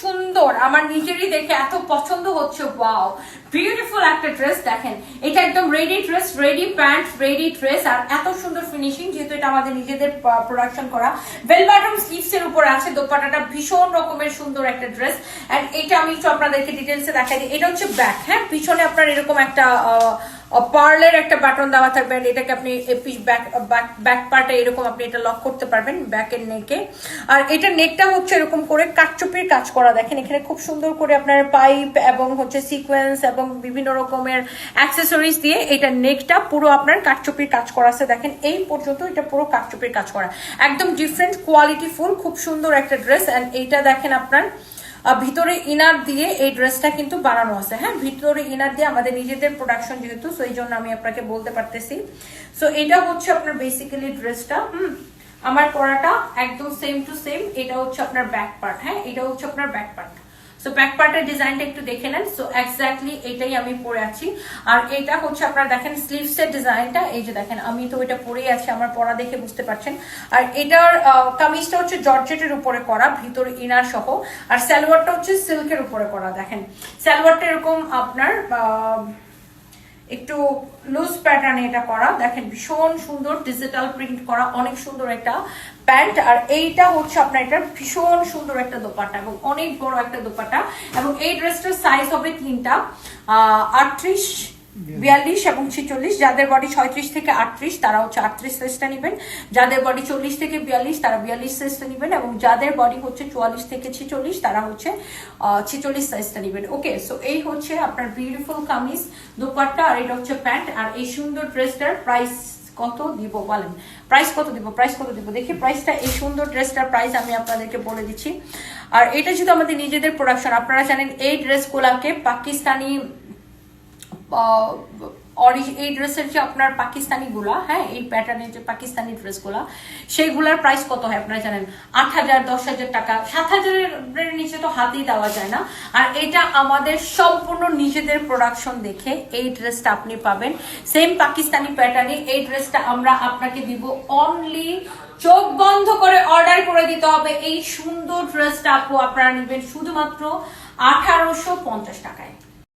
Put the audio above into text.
সুন্দর। আমার নিজেরই দেখে এত পছন্দ হচ্ছে, ওয়াও। বিউটিফুল একটা ড্রেস দেখেন। এটা একদম ready dress ready pant ready dress আর এত সুন্দর ফিনিশিং যেহেতু এটা আমাদের নিজেদের প্রোডাকশন করা। বেল বাটন স্লিভস এর উপরে আছে দোপাটাটা ভীষণ রকমের সুন্দর একটা ড্রেস এন্ড এটা আমি একটু আপনাদেরকে ডিটেলসে দেখাই দিই। এটা হচ্ছে ব্যাক হ্যাঁ? পিছনে আপনার এরকম একটা পার্লের একটা বাটন দেওয়া থাকবে এটাকে আপনি ব্যাক পার্টে এরকম আপনি এটা লক করতে পারবেন ব্যাকের নেকে আর এটা নেকটা হচ্ছে এরকম করে কাটচুপির কাজ করা। দেখেন এখানে খুব সুন্দর করে আপনার পাইপ এবং হচ্ছে সিকোয়েন্স এবং বিভিন্ন রকমের অ্যাক্সেসরিজ দিয়ে এটা নেকটা পুরো আপনার কাটচুপির কাজ করা আছে। দেখেন এই পর্যন্ত এটা পুরো কাটচুপির কাজ করা। একদম ডিফারেন্ট কোয়ালিটি ফুল খুব সুন্দর একটা ড্রেস অ্যান্ড এইটা দেখেন আপনার ভিতরে ইনার দিয়ে এই ড্রেসটা কিন্তু বানানো আছে। হ্যাঁ ভিতরে ইনার দিয়ে আমাদের নিজেদের প্রোডাকশন যেহেতু সো এই জন্য আমি আপনাকে বলতে পারতেছি। সো এটা হচ্ছে আপনার বেসিক্যালি ড্রেসটা হুম? আমার পরাটা একদম সেম টু সেম এটা হচ্ছে আপনার ব্যাক পার্ট হ্যাঁ? এটা হচ্ছে আপনার ব্যাক পার্ট সো ব্যাক পার্টের ডিজাইনটা একটু দেখে নেন। সো এক্স্যাক্টলি এটাই আমি পরে আছি। আর এটা হচ্ছে আপনারা দেখেন স্লিভস এর ডিজাইনটা এই যে দেখেন, আমি তো এটা পরেই আছি, আমার পরা দেখে বুঝতে পারছেন। আর এটার কামিজটা হচ্ছে জর্জেটের উপরে করা, ভিতরে ইনার সহ। আর সালোয়ারটা হচ্ছে সিল্কের উপরে করা, দেখেন। সালোয়ারটা এরকম আপনার একটু লুজ প্যাটার্নে এটা করা। দেখেন, ভীষণ সুন্দর ডিজিটাল প্রিন্ট করা, অনেক সুন্দর একটা প্যান্ট, আর এইটা হচ্ছে আপনার এটা ভীষণ সুন্দর একটা দোপাট্টা এবং অনেক বড় একটা দোপাট্টা। এবং এই ড্রেসটার সাইজ হবে তিনটা আটত্রিশ, বিয়াল্লিশ এবং ছিচল্লিশ। যাদের বডি ছয়ত্রিশ থেকে আটত্রিশ তারা হচ্ছে আটত্রিশ সাইজটা নেবেন। যাদের বডি চল্লিশ থেকে বিয়াল্লিশ, তারা বিয়াল্লিশ সাইজটা নেবেন। এবং যাদের বডি হচ্ছে চুয়াল্লিশ থেকে ছিচল্লিশ, তারা হচ্ছে ছিচল্লিশ সাইজটা নেবেন। ওকে সো এই হচ্ছে আপনার বিউটিফুল কামিজ, দুপাট্টা, আর এটা হচ্ছে প্যান্ট। আর এই সুন্দর ড্রেসটার প্রাইস কত দিব বলেন? প্রাইস কত দিব প্রাইস কত দিব? দেখি প্রাইসটা এই সুন্দর ড্রেসটার প্রাইস আমি আপনাদেরকে বলে দিচ্ছি। আর এটা যেহেতু আমাদের নিজেদের প্রোডাকশন আপনারা জানেন এই ড্রেসগুলাকে পাকিস্তানি এই ড্রেসের যে আপনার পাকিস্তানি গুলা হ্যাঁ এই প্যাটার্নের যে পাকিস্তানি ড্রেসগুলা, সেইগুলার প্রাইস কত হয় আপনারা জানেন? আট হাজার, দশ হাজার টাকা। সাত হাজারের নিচে তো হাতেই দেওয়া যায় না। আর এটা আমাদের সম্পূর্ণ নিজেদের প্রোডাকশন দেখে এই ড্রেসটা আপনি পাবেন। সেম পাকিস্তানি প্যাটার্নে এই ড্রেসটা আমরা আপনাকে দিব অনলি চোখ বন্ধ করে অর্ডার করে দিতে হবে। এই সুন্দর ড্রেসটা আপু আপনারা নেবেন শুধুমাত্র আঠারোশো পঞ্চাশ টাকায়।